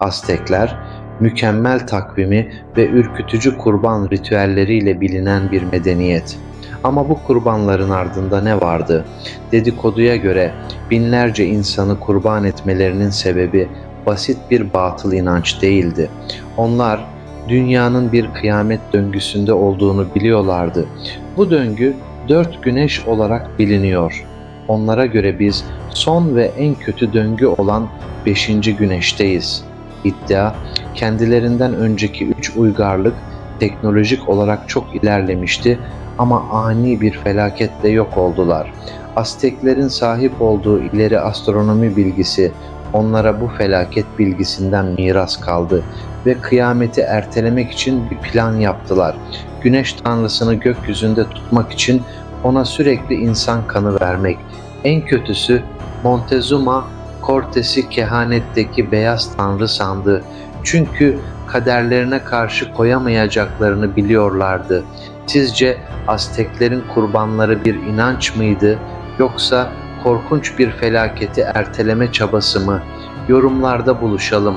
Aztekler, mükemmel takvimi ve ürkütücü kurban ritüelleriyle bilinen bir medeniyet. Ama bu kurbanların ardında ne vardı? Dedikoduya göre binlerce insanı kurban etmelerinin sebebi basit bir batıl inanç değildi. Onlar dünyanın bir kıyamet döngüsünde olduğunu biliyorlardı. Bu döngü dört güneş olarak biliniyor. Onlara göre biz son ve en kötü döngü olan beşinci güneşteyiz. İddia, kendilerinden önceki üç uygarlık teknolojik olarak çok ilerlemişti ama ani bir felaketle yok oldular. Azteklerin sahip olduğu ileri astronomi bilgisi onlara bu felaket bilgisinden miras kaldı ve kıyameti ertelemek için bir plan yaptılar. Güneş tanrısını gökyüzünde tutmak için ona sürekli insan kanı vermek. En kötüsü Montezuma Cortes'i kehanetteki beyaz tanrı sandı. Çünkü kaderlerine karşı koyamayacaklarını biliyorlardı. Sizce Azteklerin kurbanları bir inanç mıydı yoksa korkunç bir felaketi erteleme çabası mı? Yorumlarda buluşalım.